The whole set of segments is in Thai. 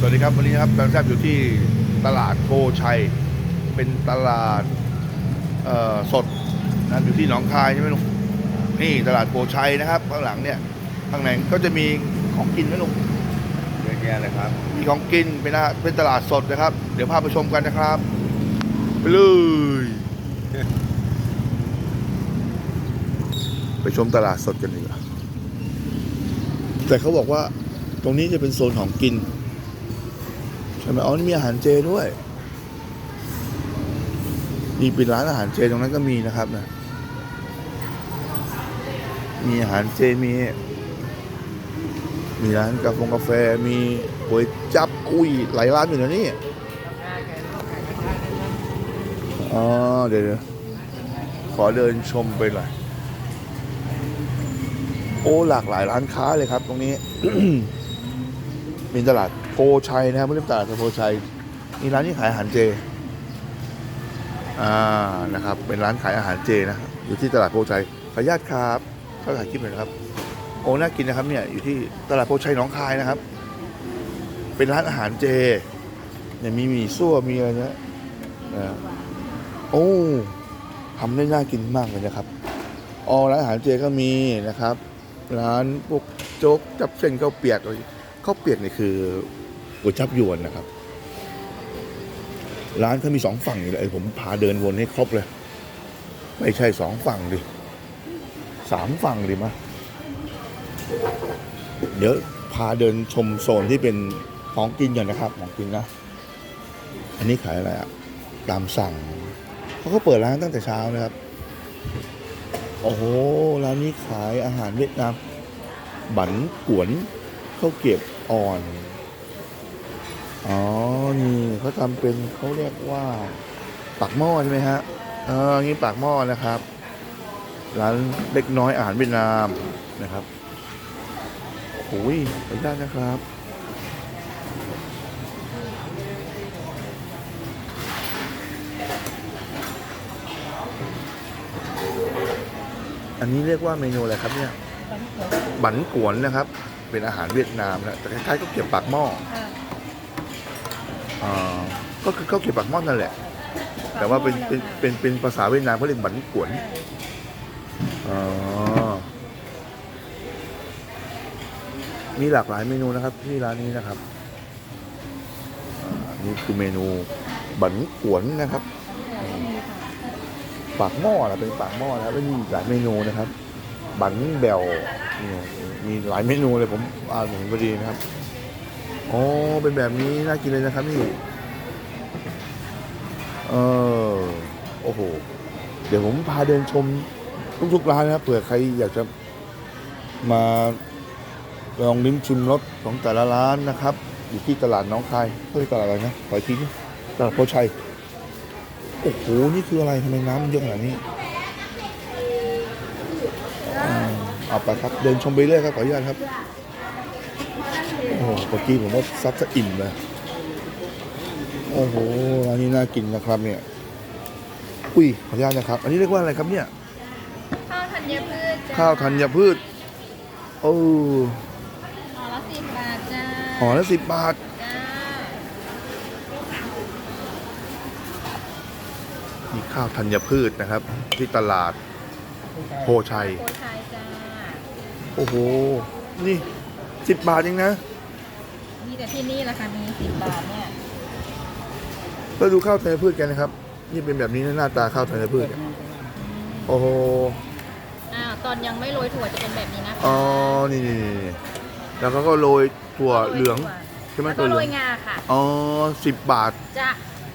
สวัสดีครับวันนี้นะครับแบงค์แซบอยู่ที่ตลาดโพชัย เป็นตลาดเอ่อสดนะอยู่ที่หนองคายใช่ไหมลุงนี่ตลาดโพชัยนะครับข้างหลังเนี่ยข้างในก็จะมีของกินไหมลุงเยอะแยะเลยครับมีของกินเป็นอาหารเป็นตลาดสดนะครับ เดี๋ยวพาไปชมกันนะครับไปเลยไปชมตลาดสดกันดีกว่าแต่เขาบอกว่าตรงนี้จะเป็นโซนของกินใช่ไหมอ๋อนี่มีอาหารเจด้วยนี่เป็นร้านอาหารเจตรงนั้นก็มีนะครับนะมีอาหารเจมี มีร้านกาแฟกาแฟมีก๋วยจับอุ้ยหลายร้านอยู่นะนี่อ๋อเดี๋ยวขอเดินชมไปหน่อยโอ้หลากหลายร้านค้าเลยครับ ตรงนี้เป็นตลาด พชัยนะครับไม่ใช่ตลาดโพชัยมีร้านที่ขายอาหารเจอ่านะครับ เป็นร้านขายอาหารเจนะอยู่ที่ตลาดโพชัยขออนุญาตครับเข้าถ่ายคลิปหน่อยนะครับโอ้น่ากินนะครับเนี่ยอยู่ที่ตลาดโพชัยหนองคายนะครับ เป็นร้านอาหารเจเนี่ยมีหมี่ซั่วมีอะไรเนี้ยนะโอ้ทำได้น่ากินมากเลยนะครับอ๋อร้านอาหารเจก็มีนะครับ ร้านพวกโจ๊กจับเส้นข้าวเปียกข้าวเปียกนี่คือ ก๋วยจับยวนนะครับ ร้านเขามีสองฝั่งอยู่เลยผมพาเดินวนให้ครบเลย ไม่ใช่สองฝั่งดิสามฝั่งดิมะเดี๋ยวพาเดินชมโซนที่เป็นของกินก่อนนะครับ ของกินนะ อันนี้ขายอะไรอะตามสั่งเขาก็เปิดร้านตั้งแต่เช้านะครับ โอ้โห ร้านนี้ขายอาหารเวียดนาม บันกวนข้าวเกรียบอ่อน อ๋อ นี่เขาทำเป็นเขาเรียกว่าปากหม้อใช่ไหมฮะ เออนี่ปากหม้อนะครับ ร้านเล็กน้อยอาหารเวียดนามนะครับโอ้ยขออนุญาตนะครับ อันนี้เรียกว่าเมนูอะไรครับเนี่ยบันกวนนะครับ เป็นอาหารเวียดนามนะแต่คล้ายๆก็เก็บปากหม้อ อ่าก็คือข้าวเก็บปากหม้อนั่นแหละ แต่ว่าเป็นเป็นเป็นเป็นภาษาเวียดนามเขาเรียกบันกวนอ๋อมีหลากหลายเมนูนะครับที่ร้านนี้นะครับอ่านี่คือเมนูบันกวนนะครับ ปากหม้อนะเป็นปากหม้อนะครับแล้วมีอีกหลายเมนูนะครับ บันแบลนี่มีหลายเมนูเลยผมอ่านถึงพอดีนะครับ อ๋อ เป็นแบบนี้ น่ากินเลยนะครับนี่ เออ โอ้โห เดี๋ยวผมพาเดินชมทุกๆร้านนะครับ เผื่อใครอยากจะมาลองลิ้มชิมรสของแต่ละร้านนะครับ อยู่ที่ตลาดน้องคายเฮ้ยตลาดอะไรนะขออีกทีนี่ตลาดโพชัย โอ้โห นี่คืออะไรทำไมน้ำมันเยอะขนาดนี้อ่าเอาไปครับ เดินชมไปเรื่อยครับ ขออนุญาตครับ โอ้โหเมื่อกี้ผมว่าซัดจะอิ่มเลยโอ้โหร้านนี้น่ากินนะครับเนี่ย อุ้ยขออนุญาตนะครับ อันนี้เรียกว่าอะไรครับเนี่ย ข้าวธัญพืชจ้าข้าวธัญพืชโอ้ห่อละสิบบาทจ้าห่อละสิบบาทจ้ามีข้าวธัญพืชนะครับ ที่ตลาดโพชัยโคชัยจ้า โอ้โห นี่สิบบาทเองนะ มีแต่ที่นี่แหละค่ะมีสิบบาทเนี่ยแล้วดูข้าวธัญพืชกันนะครับ นี่เป็นแบบนี้นะหน้าตาข้าวธัญพืชเนี่ยโอ้โหอ่าตอนยังไม่โรยถั่วจะเป็นแบบนี้นะคะอ๋อนี่นี่นี่นี่แล้วก็ก็โรยถั่วเหลืองใช่ไหมแล้วตัก็วเหโรลืองยงาค่ะ อ๋อสิบบาทจะ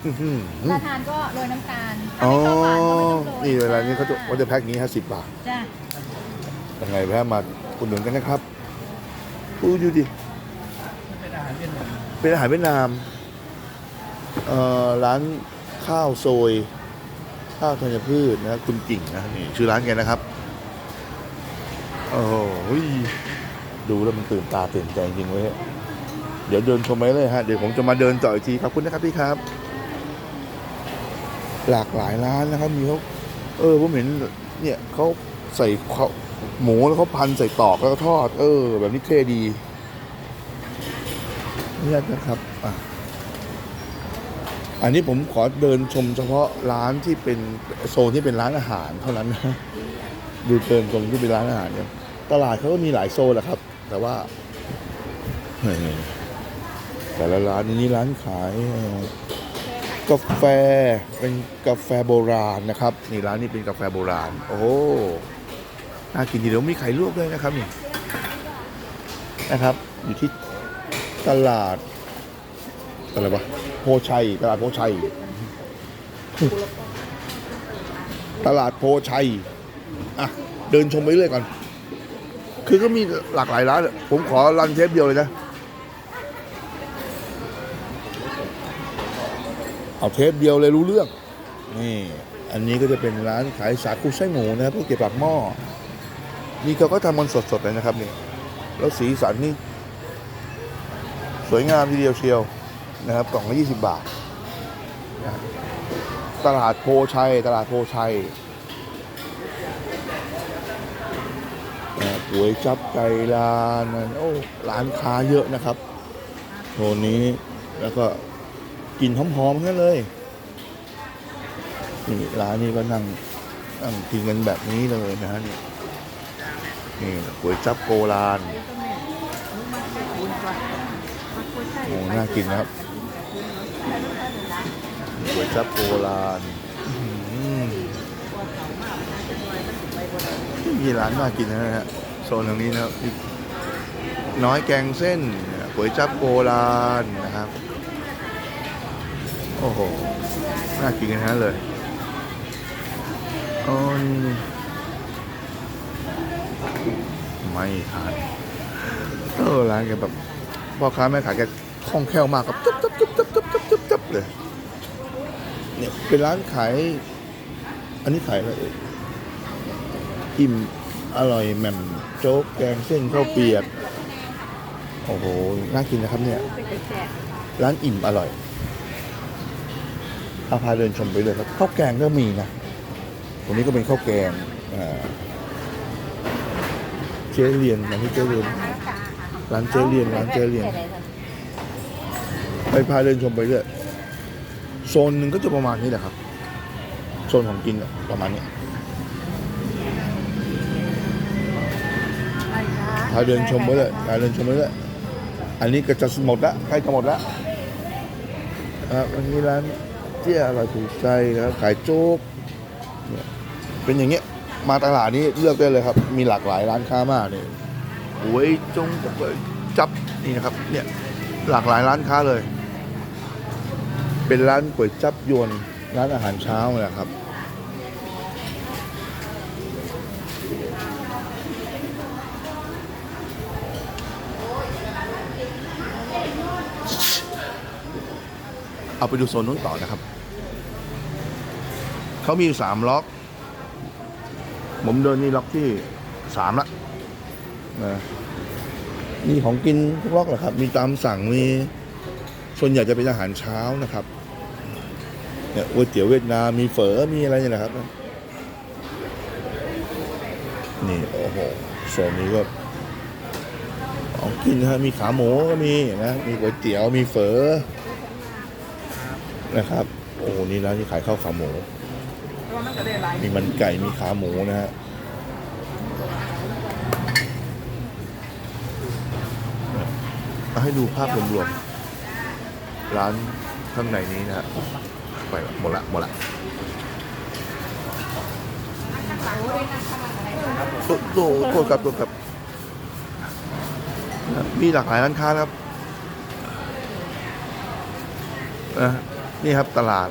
อื้อหือถ้าทานก็โรยน้ำตาลอ๋อถ้าไม่ชอบหวานก็ไม่ต้องโรยนี่เวลานี้เขาจะเขาจะแพ็คอย่างนี้ฮะสิบบาท จ้ายังไงแพ้มาอุดหนุนกันนะครับอู้ดูดิ เป็นอาหารเวียดนามเอ่อร้านข้าวโซย ข้าวธัญพืชนะคุณกิ่งนะนี่ชื่อร้านแกนะครับ โอ้โหดูแล้วมันตื่นตาตื่นใจจริงเว้ยเดี๋ยวเดินชมไปเลยฮะ เดี๋ยวผมจะมาเดินต่ออีกทีขอบคุณนะครับพี่ครับ หลากหลายร้านนะครับ มีเขาเออผมเห็นเนี่ยเขาใส่เขาหมูแล้วเขาพันใส่ตอกแล้วก็ทอด เออ แบบนี้เท่ดี นุญาตนะครับอะอันนี้ผมขอเดินชมเฉพาะร้านที่เป็นโซนที่เป็นร้านอาหารเท่านั้นนะดูเดินตรงที่เป็นร้านอาหารเนี่ยตลาดเขาก็มีหลายโซนแหละครับ แต่ว่าแต่ละร้านนี้ร้านขายกาแฟเป็นกาแฟโบราณนะครับนี่ร้านนี้เป็นกาแฟโบราณ โอ้น่ากินทีเดี๋ยวมีไข่ลวกด้วยนะครับนี่นะครับ อยู่ที่ ตลาดอะไรวะโพชัย ตลาดโพชัย ตลาดโพชัย อะ เดินชมไปเรื่อยก่อน คือก็มีหลากหลายร้าน ผมขอรันเทปเดียวเลยนะ เอาเทปเดียวเลยรู้เรื่อง นี่ อันนี้ก็จะเป็นร้านขายสาคูไส้หมูนะครับพวกเก็บปากหม้อ นี่เขาก็ทำมันสดๆเลยนะครับนี่ แล้วสีสันนี่ สวยงามทีเดียวเชียวนะครับกล่องละ20 บาทนะตลาดโพชัย ตลาดโพชัยนะก๋วยจับไก่ลานโอ้ร้านค้าเยอะนะครับโซนนี้แล้วก็กลิ่นหอมๆงนั้นเลยนี่ร้านนี้ก็นั่งนั่งกินกันแบบนี้เลยนะฮะนี่นี่ก๋วยจับโกลาน โอ้น่ากินนะครับก๋วยจั๊บโบราณมีร้านน่ากินนะฮะโซนตรงนี้นะครับ น้อยแกงเส้นก๋วยจั๊บโบราณนะครับ โอ้โห น่ากินกันทั้งเลยอ๋อนี่นี่ไม่ทานเออร้านแกแบบพ่อค้าแม่ขายแก คล่องแคล่วมากครับจับจับจับจับจับจับจับจับเลยเนี่ยเป็นร้านขาย อันนี้ขายอะไรอิ่มอร่อยแหม่มโจ๊กแกงเส้นข้าวเปียกโอ้โหน่ากินนะครับเนี่ย ร้านอิ่มอร่อยอาพาเดินชมไปเลยครับข้าวแกงก็มีนะตรงนี้ก็เป็นข้าวแกงเจ๊เรียนร้านที่เจ๊เรียนร้านเจ๊เรียนร้านเจ๊เรียน ไปพาเดินชมไปเรื่อยโซนหนึ่งก็จะประมาณนี้แหละครับ โซนของกินอะประมาณนี้พาเดินชมไปเลยพาเดินชมไปเลยอันนี้ก็จะหมดละใกล้จะหมดละครับอันนี้ร้านเจี๊ยอร่อยถูกใจครับขายโจ๊กเนี่ยเป็นอย่างเงี้ยมาตลาดนี้เลือกได้เลยครับ มีหลากหลายร้านค้ามากเลยหวยจงจับนี่นะครับเนี่ยหลากหลายร้านค้าเลย เป็นร้านก๋วยจับยวน ร้านอาหารเช้าแหละครับ เอาไปดูโซนนู้นต่อนะครับ เขามีสามล็อก ผมเดินนี่ล็อกที่สามละนะนี่ของกินทุกล็อกเหรอครับ มีตามสั่งมีส่วนใหญ่จะเป็นอาหารเช้านะครับ เนี่ยก๋วยเตี๋ยวเวียดนามมีเฝอมีอะไรเนี่ยนะครับ นี่โอ้โหโซนนี้ก็ของกินนะมีขาหมูก็มีนะมีก๋วยเตี๋ยวมีเฝอนะครับ โอ้นี่ร้านที่ขายข้าวขาหมู มีมันไก่มีขาหมูนะฮะเอาให้ดูภาพรวมๆร้านข้างในนี้นะฮะ ไปหมดละหมดละโอ้โหโทษครับโทษครับ มีหลากหลายร้านค้าครับนะนี่ครับตลาด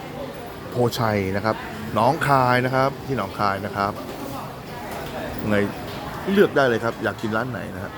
โพชัยนะครับหนองคายนะครับ ที่หนองคายนะครับไงเลือกได้เลยครับ อยากกินร้านไหนนะครับ